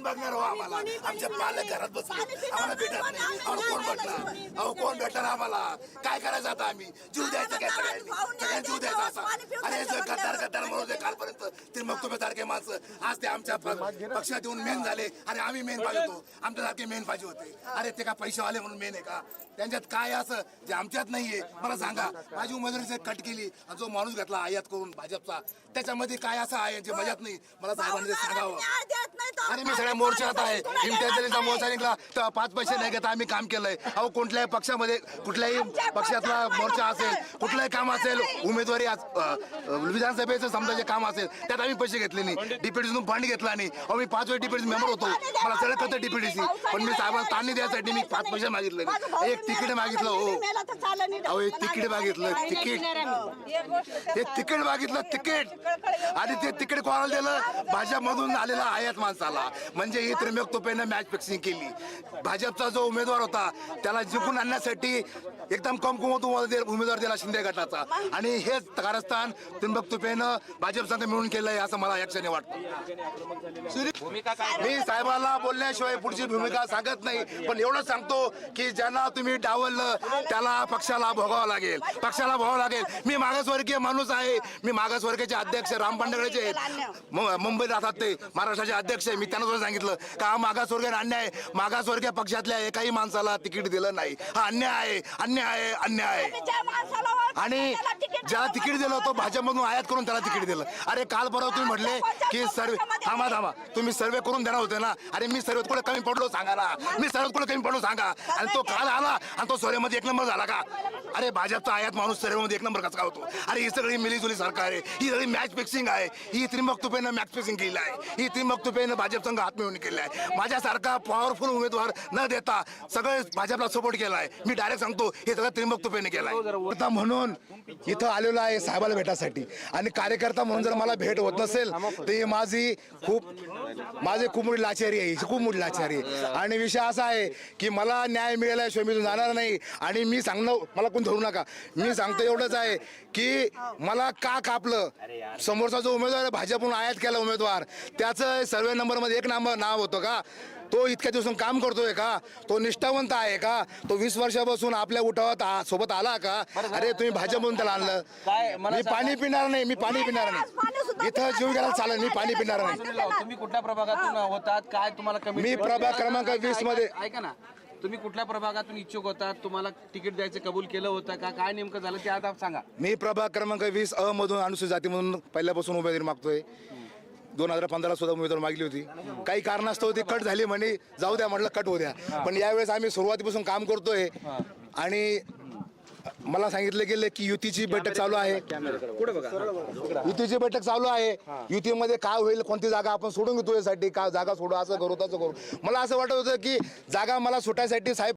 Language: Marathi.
कोण बघणार हो आम्हाला? कोणी पाणी आमचे पिणार पालक. घरात बसले आम्हाला नाही, भेटत कोण नाही आम्हाला कोण भेटणार? अहो कोण भेटणार आम्हाला? काय करायचं आता आम्ही? जीव द्यायचा काय सगळ्यांनी? सगळ्यांनी जीव द्यायचा, असा. पिऊन अरे जे गद्दार गद्दार म्हणून ते कालपर्यंत ते मग तुम्ही सारखे माणसं. आज ते आमच्या प- पक्षात येऊन मेन झाले. आणि आम्ही मेन पाहिजे होतो. आमच्यासारखे मेन पाहिजे होते. अरे ते का पैसेवाले म्हणून मेन आहे का? त्यांच्यात काय असं? जे आमच्यात नाहीये. मला सांगा माझी उमेदवारी कट केली आणि जो माणूस घेतला आयात करून भाजपचा त्याच्यामध्ये काय असं आहे जे मजात नाही? मला साहेबांनी ते सांगावं. अरे मी सगळ्या मोर्चात आहे? इम्तियाजचा मोर्चा निघला. तर पाच पैसे नाही घेता आम्ही काम केलंय. अहो कुठल्याही पक्षामध्ये कुठल्याही पक्षातला मोर्चा असेल कुठलंही काम असेल उमेदवारी विधानसभेचं समजा जे काम असेल त्यात आम्ही पैसे घेतले नाही. डीपीडीतून फंड घेतला नाही. अहो मी पाच वेळ डीपीडी मेंबर होतो. मला सगळं कळतं डीपीडीसी पण मी साहेबांना ताणी द्यायसाठी मी पाच पैसे मागितले एक तिकीट मागितलं हो. मेला तर चालेल नाही. अहो एक तिकीट मागितलं. तिकीट. हे तिकीट मागितलं तिकीट. आणि ते तिकीट कोणाला दिलं? भाजपमधून आलेला आयात माणसाला म्हणजे ही त्रिम्बक तुपेनं मॅच फिक्सिंग केली. भाजपचा जो उमेदवार होता त्याला जिंकून आणण्यासाठी एकदम कमकुमत उमेदवार दिला शिंदे गटाचा. आणि हेच कारस्थान त्रिंबक तुपेनं भाजप संघ मिळून केलंय असं मला या क्षणी वाटतं. मी साहेबांना बोलण्याशिवाय पुढची भूमिका सांगत नाही पण एवढं सांगतो की ज्यांना तुम्ही डावललं त्याला पक्षाला भोगावं लागेल. पक्षाला भोगावं लागेल. मी मागासवर्गीय माणूस आहे. मी मागासवर्गाचे अध्यक्ष राम पांडगळेचे मुंबईत राहतात ते महाराष्ट्राचे अध्यक्ष आहे मी त्यांना सुद्धा सांगितलं का हा मागासवर्गीय अन्याय आहे. मागासवर्गीय पक्षातल्या एकाही माणसाला तिकीट दिलं नाही. हा अन्याय आहे अन्याय. आहे अन्याय आहे आणि ज्याला तिकीट दिलं तो भाजपमधून आयात करून त्याला तिकीट दिलं. अरे काल परवा तुम्ही म्हटले की सर्वे थांबा थांबा. तुम्ही सर्वे करून देणार होते ना? अरे मी सर्वेत कुठे कमी पडलो सांगा ना. मी सर्वेत कुठे कमी पडलो सांगा. आणि तो काल आला आणि तो सर्वेमध्ये एक नंबर झाला का? अरे भाजपचा आयात माणूस सर्वेमध्ये एक नंबर कसा होतो? अरे ही सगळी मिलीजुली सरकार आहे. ही सगळी मॅच फिक्सिंग आहे. ही त्रिमक तुपेनं मॅच फिक्सिंग केली आहे. ही त्रिमक तुपेनं भाजप संघ हात मिळवून केली आहे. माझ्यासारखा पॉवरफुल उमेदवार न देता सगळे भाजपला सपोर्ट केला आहे. मी डायरेक्ट सांगतो हे सगळं त्रिमक तुपेने केलं आहे. आता म्हणून इथं आलेलो आहे साहेबाला भेटासाठी. आणि कार्यकर्ता म्हणून जर मला भेट होत नसेल तर ही माझी खूप माझी खूप मोठी लाचारी आहे. ही खूप मोठी लाचारी आहे. आणि विषय असा आहे की मला न्याय मिळाल्याशिवाय मी जाणार नाही. आणि मी सांगणं मला कोण धरू नका. मी सांगतो एवढंच आहे की मला का कापलं? समोरचा जो उमेदवार आहे, भाजपहून आयात केला उमेदवार. त्याचं सर्वे नंबरमध्ये एक नंबर नाव होतं का? तो इतक्या दिवसून काम करतोय का? तो निष्ठावंत आहे का? तो वीस वर्षापासून आपल्या उठावात आ- सोबत आला का? अरे तुम्ही भाजपमधून त्याला आणलं? मला मी. पाणी पिणार नाही मी पाणी पिणार नाही. इथं जीव गेला चालेल मी पाणी पिणार नाही. सुनील राव, तुम्ही कुठल्या प्रभागातून होतात? काय तुम्हाला कमी मी प्रभाग क्रमांक 20 मध्ये- ऐका ना. तुम्ही कुठल्या प्रभागातून इच्छुक होतात तुम्हाला तिकीट द्यायचं कबूल केलं होतं का? काय नेमकं झालं ते आता सांगा. मी प्रभाग क्रमांक वीस अ मधून अनुसूचित जातीमधून पहिल्यापासून उमेदवारी मागतोय. दोन हजार पंधरा सुद्धा उमेदवारी मागली होती. काही कारणास्तव ती कट झाली म्हणे जाऊ द्या म्हटलं कट होऊ द्या. पण यावेळेस आम्ही सुरुवातीपासून काम करतोय. आणि मला सांगितलं गेलं की युतीची बैठक चालू आहे. पुढे बघा? युतीची बैठक चालू आहे. युतीमध्ये काय होईल कोणती जागा आपण सोडून घेतो यासाठी का जागा सोडू असं करू तसं करू. मला असं वाटत होतं की जागा मला सुटायसाठी साहेब